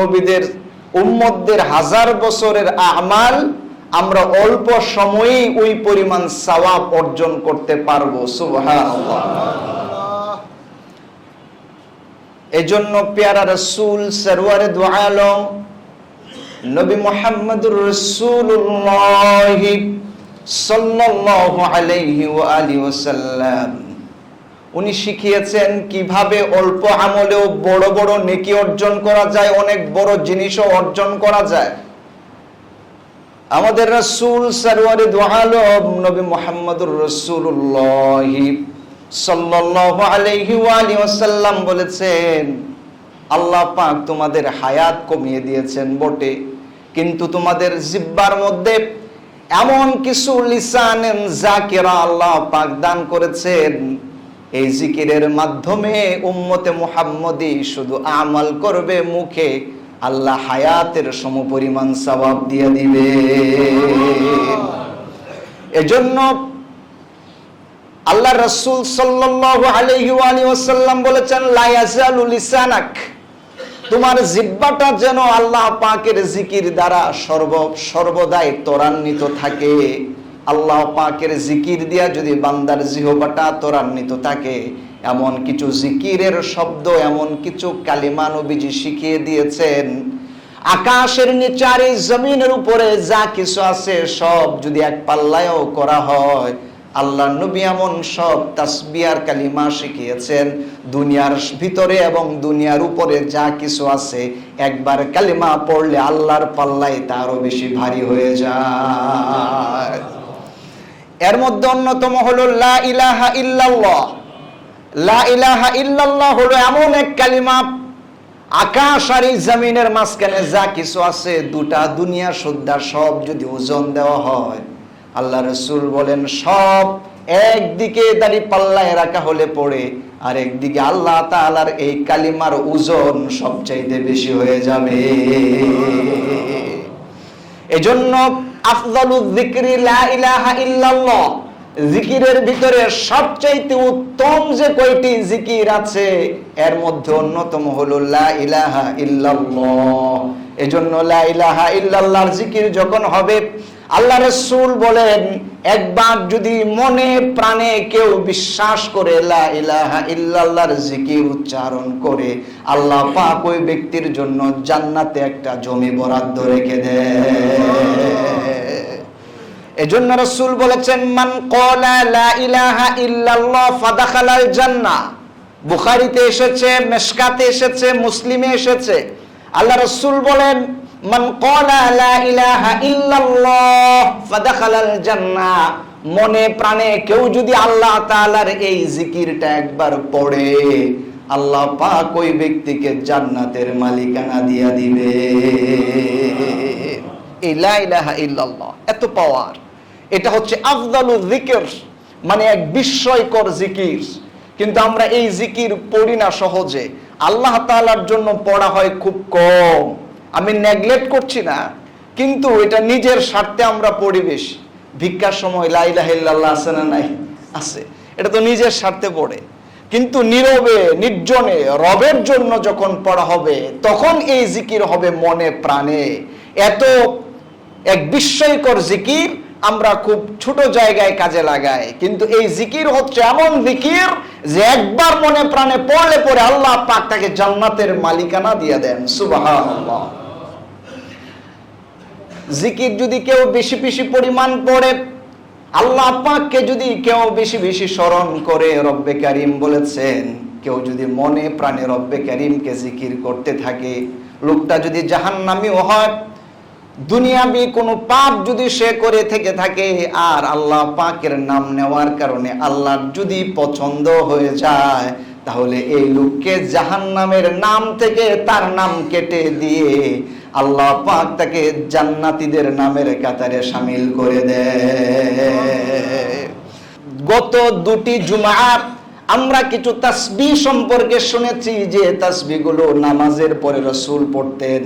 নবীদের উম্মতদের হাজার বছরের আমাল আমরা অল্প সময়েই ওই পরিমাণ সওয়াব অর্জন করতে পারব এজন্য পেয়ারা রসুল, সরওয়ারে দু আলম, নবী মোহাম্মদুর রসুল্লাহ সাল্লাল্লাহু আলাইহি ওয়া আলিহি ওয়াসাল্লাম উনি শিখিয়েছেন কীভাবে অল্প আমলেও বড় বড় নেকি অর্জন করা যায়, অনেক বড় জিনিসও অর্জন করা যায়। আমাদের রসুল সরওয়ারে দু আলম নবী মোহাম্মদুর রসুল্লাহ সাল্লাল্লাহু আলাইহি ওয়া আলিহি ওয়াসাল্লাম বলেছেন, আল্লাহ পাক তোমাদের হায়াত কমিয়ে দিয়েছেন বটে, কিন্তু তোমাদের জিব্বার মধ্যে এমন কিছু লিসানেন জাকিরা আল্লাহ পাক দান করেছেন এই জিকিরের মাধ্যমে উম্মতে মুহাম্মদি শুধু আমাল করবে মুখে, আল্লাহ হায়াতের সমপরিমাণ সওয়াব দিয়ে দিবে। এজন্য আল্লাহ রসুল সাল্লাল্লাহু আলাইহি ওয়াসাল্লাম বলেছেন, লা ইয়াজালু লিসানাক। তোমার জিব্বাটা যেন আল্লাহ পাকের জিকির দ্বারা সর্ব, সর্বদাই ত্বরান্বিত থাকে। আল্লাহ পাকের জিকির দিয়া যদি বান্দার জিহবাটা ত্বরান্বিত থাকে, এমন কিছু জিকিরের শব্দ, এমন কিছু কালিমা নবীজি শিখিয়ে দিয়েছেন। আকাশের নিচে আর এই জমিনের উপরে যা কিছু আছে, সব যদি এক পাল্লায়ও করা হয় আল্লাহ নবী এমন সব তাসবিয়ার কালিমা শিখিয়েছেন। দুনিয়ার ভিতরে এবং দুনিয়ার উপরে যা কিছু আছে, একবার কালিমা পড়লে আল্লাহর পাল্লাই তারও বেশি ভারী হয়ে যায়। এর মধ্যে অন্যতম হলো লা ইলাহা ইল্লাল্লাহ। লা ইলাহা ইল্লাল্লাহ হলো এমন এক কালিমা আকাশ আর এই জমিনের মাঝখানে যা কিছু আছে, দুটা দুনিয়া সুদ্ধা সব যদি ওজন দেওয়া হয়, আল্লাহ রসুল বলেন, সব একদিকে দাড়ি পাল্লায় রাখা হলে পড়ে, আর একদিকে আল্লাহ তাআলার এই কালিমার ওজন সবচাইতে বেশি হয়ে যাবে। এজন্য জিকিরের ভিতরে সবচাইতে উত্তম যে কয়টি জিকির আছে, এর মধ্যে অন্যতম হলো লা ইলাহা ইল্লাল্লাহ। এজন্য লা ইলাহা ইল্লাল্লাহর জিকির যখন হবে, আল্লাহ রসুল বলেন, একবার যদি মনে প্রাণে কেউ বিশ্বাস করে লা ইলাহা ইল্লাল্লাহর জিকির উচ্চারণ করে, আল্লাহ পাক ওই ব্যক্তির জন্য জান্নাতে একটা জমি বরাদ্দ রেখে দেয় এজন্য রসুল বলেছেন, মান কলা লা ইলাহা ইল্লাল্লাহ ফাদাখালাল জান্নাহ। বুখারীতে এসেছে, মেশকাতে এসেছে, মুসলিমে এসেছে। আল্লাহ রসুল বলেন, মান মনে প্রাণে কেউ যদি আল্লাহ তাআলার এই জিকিরটা একবার পড়ে, আল্লাহ পাক ওই ব্যক্তিকে জান্নাতের মালিকানা দিয়া দিবে। এত পাওয়ার এটা হচ্ছে আফদালু জিকির মানে এক বিস্ময়কর জিকির। কিন্তু আমরা এই জিকির পড়ি না সহজে। আল্লাহ তাআলার জন্য পড়া হয় খুব কম। আমি নেগলেক্ট করছি না, কিন্তু এটা নিজের স্বার্থে আমরা পড়ি বেশি। ভিক্ষার সময় লা ইলাহা ইল্লাল্লাহ আছে না নাই? আছে। এটা তো নিজের স্বার্থে পড়ে। কিন্তু নীরবে, নির্জনে, রবের জন্য যখন পড়া হবে, তখন এই জিকির হবে মনে প্রাণে। এত এক বিস্ময়কর জিকির আমরা খুব ছোট জায়গায় কাজে লাগাই। কিন্তু এই জিকির হচ্ছে এমন জিকির যে একবার মনে প্রাণে পড়লে পরে আল্লাহ পাক তাকে জান্নাতের মালিকানা দিয়ে দেন। সুবহানাল্লাহ। জিকির যদি কেউ বেশি বেশি পরিমাণ পড়ে, আল্লাহ পাককে যদি কেউ বেশি বেশি স্মরণ করে, রব্বে কারিম বলেছেন, কেউ যদি মনে প্রাণে রব্বে কারিমকে জিকির করতে থাকে, লোকটা যদি জাহান্নামীও হয় দুনিয়াবি কোনো পাপ যদি সে করে থেকে থাকে, আর আল্লাহ পাকের নাম নেওয়ার কারণে আল্লাহর যদি পছন্দ হয়ে যায়, তাহলে এই লোককে জাহান্নামের নাম থেকে তার নাম কেটে দিয়ে আল্লাহ পাক তাকে জান্নাতীদের নামের কাতারে সামিল করে দেয় গত দুটি জুমার আমরা কিছু তাসবি সম্পর্কে শুনেছি যে তাসবিগুলো নামাজের পরে রসুল পড়তেন।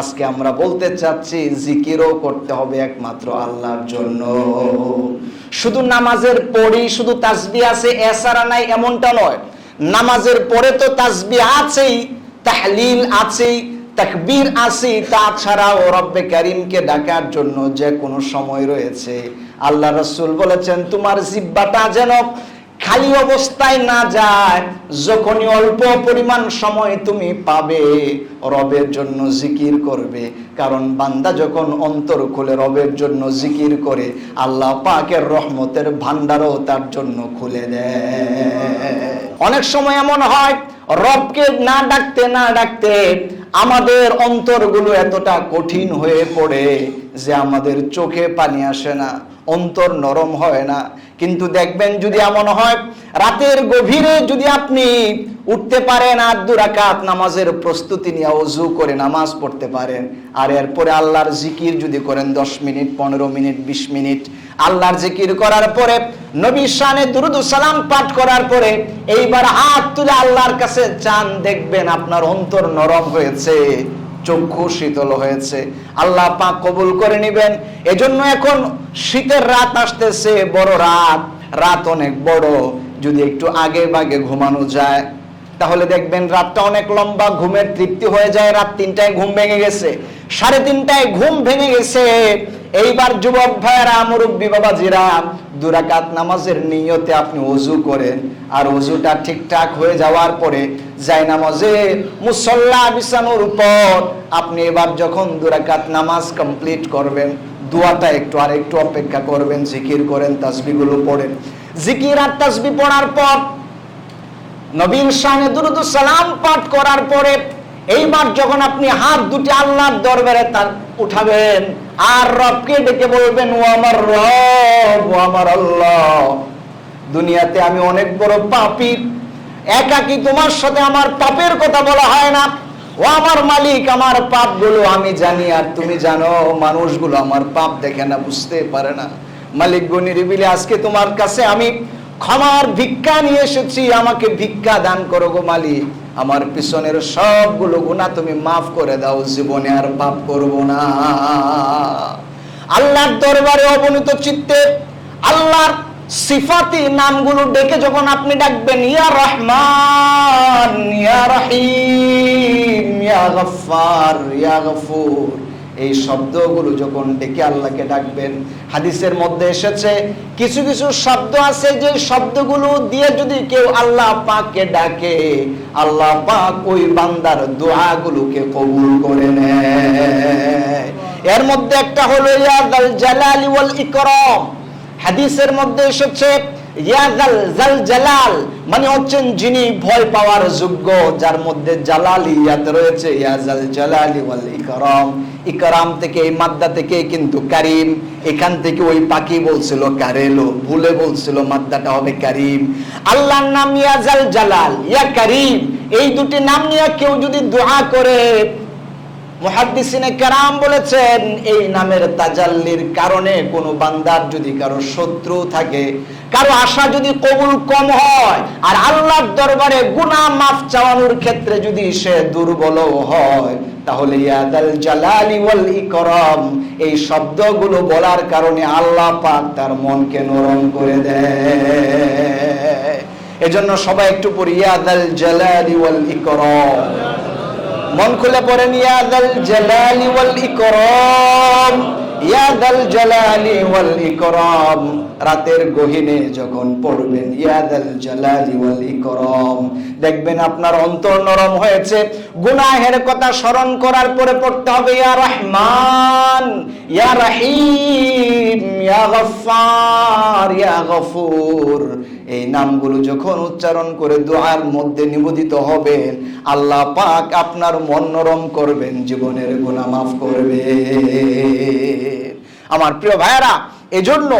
আজকে আমরা বলতে চাচ্ছি, জিকিরও করতে হবে একমাত্র আল্লাহর জন্য। শুধু নামাজের পরেই শুধু তাসবি আছে এসারা নাই এমনটা নয়। নামাজের পরে তো তাসবি আছেই, তাহলিল আছেই, তাকবীর আসি তাছাড়াও রব্বে কারিমকে ডাকার জন্য যে কোনো সময় রয়েছে। আল্লাহ রসুল বলেছেন, তোমার জিব্বাটা যেন খালি অবস্থায় না যায়, যখনই অল্প পরিমাণ সময় তুমি পাবে, রবের জন্য জিকির করবে। কারণ বান্দা যখন অন্তর খুলে রবের জন্য জিকির করে, আল্লাহ পাকের রহমতের ভান্ডারও তার জন্য খুলে দেয়। অনেক সময় এমন হয়, রবকে না ডাকতে না ডাকতে আমাদের অন্তরগুলো এতটা কঠিন হয়ে পড়ে যে আমাদের চোখে পানি আসে না। অন্তর নরম হয় না। কিন্তু দেখবেন যদি এমন হয়, রাতের গভীরে যদি আপনি উঠতে পারেন আর দুরাকাত নামাজের প্রস্তুতি নিয়ে অজু করে নামাজ পড়তে পারেন। আর এরপরে আল্লাহর জিকির যদি করেন, দশ মিনিট, পনেরো মিনিট, বিশ মিনিট, আল্লাহর জিকির করার পরে, নবী শানে দুরুদ সালাম পাঠ করার পরে, এইবার হাত তুলে আল্লাহর কাছে চান, দেখবেন আপনার অন্তর নরম হয়েছে। চক্ষু শীতল হয়েছে। আল্লাহ পাক কবুল করে নেবেন। এজন্য এখন শীতের রাত আসতেছে, বড় রাত। রাত অনেক বড়। যদি একটু আগে বাগে ঘুমানো যায়, তাহলে দেখবেন রাতটা অনেক লম্বা, ঘুমের তৃপ্তি হয়ে যায়। রাত তিনটায় ঘুম ভেঙে গেছে। সাড়ে তিনটায় ঘুম ভেঙে গেছে। এইবার যুবক ভাইয়েরা, মুরব্বী বাবাজিরা, দুরাকাত নামাজের নিয়তে আপনি অজু করেন আর অজুটা ঠিকঠাক হয়ে যাওয়ার পরে যাই নামাজে মুসল্লা বিছানোর উপর আপনি এবার যখন দুরাকাত নামাজ কমপ্লিট করবেন, দুয়াটা একটু আর একটু অপেক্ষা করবেন, জিকির করেন তাসবিগুলো পড়েন। জিকির আর তাসবি পড়ার পর নবীন শানে দুরুদ সালাম পাঠ করার পরে এইবার যখন আপনি হাত দুটি আল্লাহর দরবারে তার উঠাবেন আর রবকে ডেকে বলবেন, ও আমার রব, ও আমার আল্লাহ, দুনিয়াতে আমি অনেক বড় পাপী। একাকি তোমার সাথে আমার পাপের কথা বলা হয় না? ও আমার মালিক, আমার পাপগুলো আমি জানি, আর তুমি জানো, মানুষগুলো আমার পাপ দেখে না, বুঝতে পারে না। মালিক গনিরিবিলে আজকে তোমার কাছে আমি ক্ষমার ভিক্ষা নিয়ে এসেছি, আমাকে ভিক্ষা দান করো গো মালিক। আমার পিছনের সবগুলো গুণা তুমি মাফ করে দাও, জীবনে আর পাপ করব না। আল্লাহর দরবারে অবনীত চিত্তে আল্লাহর সিফাতি নামগুলো ডেকে যখন আপনি ডাকবেন, ইয়া রহমান, ইয়া রহিম, ইয়া গফফার, ইয়া গফুর। এই শব্দগুলো যখন ডেকে আল্লাহকে ডাকবেন, হাদিসের মধ্যে এসেছে, কিছু কিছু শব্দ আছে যে শব্দগুলো দিয়ে যদি কেউ আল্লাহ পাককে ডাকে, আল্লাহ পাক ওই বান্দার দোয়াগুলোকে কবুল করে নেয়। এর মধ্যে একটা হলো ইয়াদাল জালালি ওয়াল ইকরাম। হাদিসের মধ্যে এসেছে জালাল মানে হচ্ছেন যিনি ভয় পাওয়ার যোগ্য, যার মধ্যে রয়েছে। ইয়াজাল জালালি ওয়াল ইকরাম। ইকরাম থেকে এই মাদ্দা থেকে কিন্তু কারিম। এখান থেকে ওই পাখি বলছিল কারেলো, ভুলে বলছিল মাদ্দাটা হবে কারিম। আল্লাহর নাম ইয়াজাল জালাল, ইয়া কারিম। এই দুটি নাম নিয়ে কেউ যদি দোয়া করে, মুহাদ্দিসিনে কেরাম বলেছেন, এই নামের তাজাল্লির কারণে কোনো বান্দার যদি কারও শত্রু থাকে কারও আশা যদি কবুল কম হয়, আর আল্লাহর দরবারে গুনাহ মাফ চাওয়ানোর ক্ষেত্রে যদি সে দুর্বল হয়, তাহলে ইয়াদাল জালালি ওয়াল ইকরাম, এই শব্দগুলো বলার কারণে আল্লাহ পাক তার মনকে নরম করে দেয়। এজন্য সবাই একটু পড়ি ইয়াদাল জালালি ওয়াল ইকরাম। মন খুলে পড়েন ইয়াদাল জালালি ওয়াল ইকরাম। ইয়াদাল জালালি ওয়াল ইকরাম। রাতের গহিনে যখন পড়বেন ইয়াদাল জালালি ওয়াল ইকরাম। দেখবেন আপনার অন্তর নরম হয়েছে। গুনাহের কথা স্মরণ করার পরে পড়তে হবে, ইয়া রহমান, ইয়া রহিম, ইয়া গফফার, ইয়া গফুর। এই নামগুলো যখন উচ্চারণ করে দোয়ার মধ্যে নিবেদিত হবেন, আল্লাহ পাক আপনার মন নরম করবেন, জীবনের গুনাহ মাফ করবে আমার প্রিয় ভাইয়েরা, এজন্য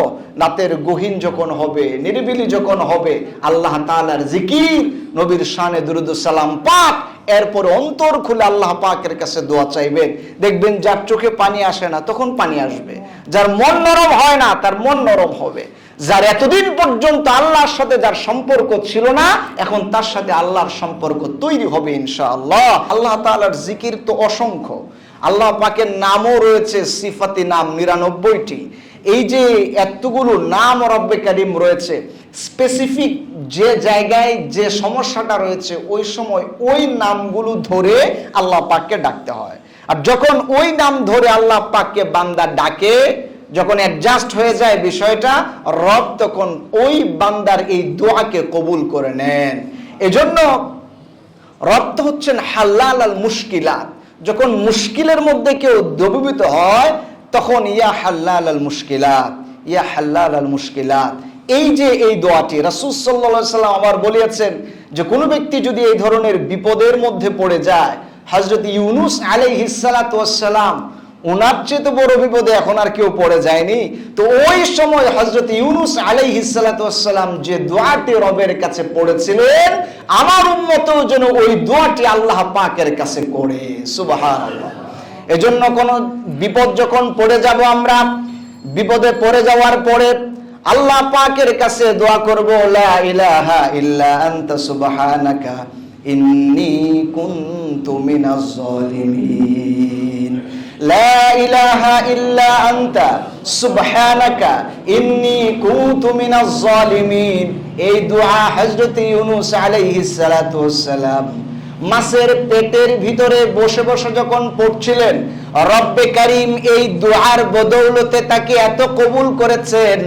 রাতের গহীন যখন হবে, নিরিবিলি যখন হবে, আল্লাহ তাআলার জিকির, নবীর শানে দুরুদ সালাম পাক এরপর অন্তর খুলে আল্লাহ পাকের কাছে দোয়া চাইবেন। দেখবেন যার চোখে পানি আসে না, তখন পানি আসবে। যার মন নরম হয় না, তার মন নরম হবে। যার এতদিন পর্যন্ত আল্লাহর সাথে যার সম্পর্ক ছিল না, এখন তার সাথে আল্লাহর সম্পর্ক তৈরি হবে ইনশাআল্লাহ। আল্লাহ তাআলার জিকির তো অসংখ্য। আল্লাহ পাকের নামও রয়েছে সিফাতি নাম নিরানব্বইটি। এই যে এতগুলো নাম রব্বে কারিম রয়েছে স্পেসিফিক যে জায়গায় যে সমস্যাটা রয়েছে, ওই সময় ওই নামগুলো ধরে আল্লাহ পাককে ডাকতে হয়। আর যখন ওই নাম ধরে আল্লাহ পাককে বান্দা ডাকে যখন অ্যাডজাস্ট হয়ে যায় বিষয়টা, রব তখন ওই বান্দার এই দোয়াকে কবুল করে নেন। এজন্য রব তো হচ্ছেন হাল্লাল আল মুশকিলাত। যখন মুশকিলের মধ্যে কেউ দ্রবীভূত হয়, তখন ইয়া হাল্লাল আল মুশকিলাত, ইয়া হাল্লাল আল মুশকিলাত। এই যে এই দোয়াটি, রাসূল আলাইহি সাল্লাম আবার বলিয়েছেন যে, কোনো ব্যক্তি যদি এই ধরনের বিপদের মধ্যে পড়ে যায়, হযরত ইউনুস ওয়াস সালাম ওনার চেয়ে তো বড় বিপদে এখন আর কেউ পড়ে যায়নি। তো ওই সময় হজরত ইউনুস আলাইহিসালাম যে দোয়াটি রবের কাছে পড়েছিলেন, আমার উন্মত যেন ওই দোয়াটি আল্লাহ পাকের কাছে করে সুবাহান এজন্য কোন বিপদ যখন পড়ে যাব আমরা, বিপদে পড়ে যাওয়ার পরে আল্লাহ পাকের কাছে দোয়া করব, লা ইলাহা ইল্লা আনতা ইন্নী মিনাজ জালিমিন লা ইলাহা ইল্লা আনতা, সুবহানাকা, ইন্নী কুনতু মিনাজ জালিমিন। এই দোয়া আলাইহিস সালাতু মাছের পেটের ভিতরে বসে বসে যখন পড়ছিলেন, রব্বে কারিম এই দোয়ার বদৌলতে তাকে এত কবুল করেছেন,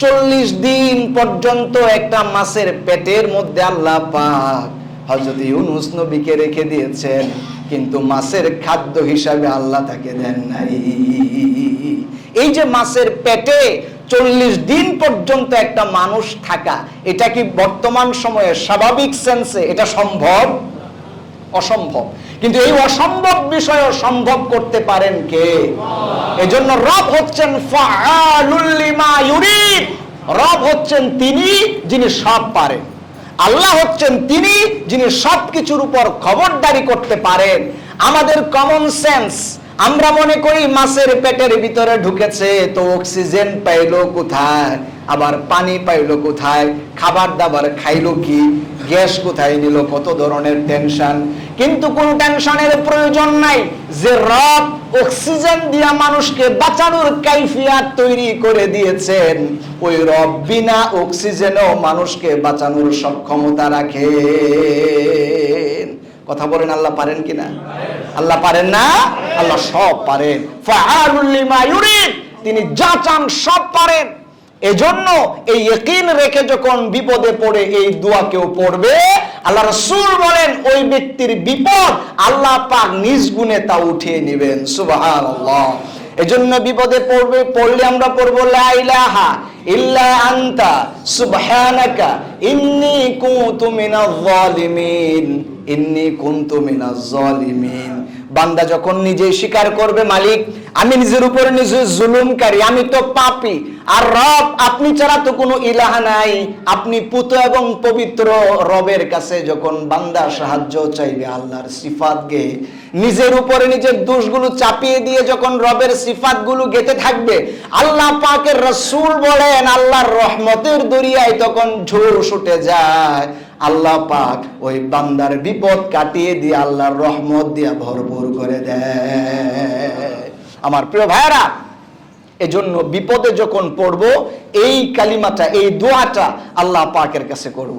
চল্লিশ দিন পর্যন্ত একটা মাছের পেটের মধ্যে আল্লাহ পাক হজরত ইউনুস নবীকে রেখে দিয়েছেন। কিন্তু মাছের খাদ্য হিসাবে আল্লাহ তাকে দেন নাই। এই যে মাছের পেটে চল্লিশ দিন পর্যন্ত একটা মানুষ থাকা, এটা কি বর্তমান সময়ে স্বাভাবিক সেন্সে এটা সম্ভব? অসম্ভব। কিন্তু এই অসম্ভব বিষয় সম্ভব করতে পারেন কে? এজন্য রব হচ্ছেন রব হচ্ছেন তিনি যিনি সব পারেন। আল্লাহ হচ্ছেন তিনি যিনি সব কিছুর উপর খবরদারি করতে পারেন। আমাদের কমন সেন্স আমরা মনে করি মাছের পেটের ভিতরে ঢুকেছে, তো অক্সিজেন পাইলো কোথায়? আবার পানি পাইলো কোথায়? খাবার দাবার খাইলো কি? গ্যাস কোথায় নিল? কত ধরনের টেনশন কিন্তু কোন টেনশনের প্রয়োজন নাই যে রব অক্সিজেন দিয়া মানুষকে বাঁচানোর কাইফিয়াত তৈরি করে দিয়েছেন। ওই রব বিনা অক্সিজেনও মানুষকে বাঁচানোর সক্ষমতা রাখে কথা বলেন, আল্লাহ পারেন কিনা আল্লাহ পারেন না? আল্লাহ সব পারেন। তিনি যা চান সব পারেন। এজন্য এই ইকিন রেখে যখন বিপদে পড়ে এই দোয়া কেউ পড়বে, আল্লাহ রসুল বলেন, ওই ব্যক্তির বিপদ আল্লাহ পাক নিজ গুণে তা উঠিয়ে নেবেন। সুবহানাল্লাহ। এজন্য বিপদে পড়বে, পড়লে আমরা পড়ব, লা ইলাহা ইল্লা আনতা, সুবহানাকা ইন্নী কুনতু মিনাজ জালিমিন ইন্নী কুনতু মিনাজ জালিমিন বান্দা যখন নিজে স্বীকার করবে, মালিক, আমি নিজের উপরে নিজে জুলুমকারী, আমি তো পাপী। আর রব, আপনি ছাড়া তো কোনো ইলাহা নাই। আপনি পুত এবং পবিত্র রবের কাছে যখন বান্দা সাহায্য চাইবে আল্লাহর সিফাত গে নিজের উপরে নিজের দোষগুলো চাপিয়ে দিয়ে যখন রবের সিফাতগুলো গেতে থাকবে, আল্লাহ পাকের রসুল বলেন, আল্লাহর রহমতের দরিয়ায় তখন ঝোর উঠে যায়। আল্লাহ পাক ওই বান্দার বিপদ কাটিয়ে দিয়ে আল্লাহর রহমত দিয়া ভরপুর করে দেয়। আমার প্রিয় ভাইরা এজন্য বিপদে যখন পড়ব, এই কালিমাটা, এই দোয়াটা আল্লাহ পাকের কাছে করব।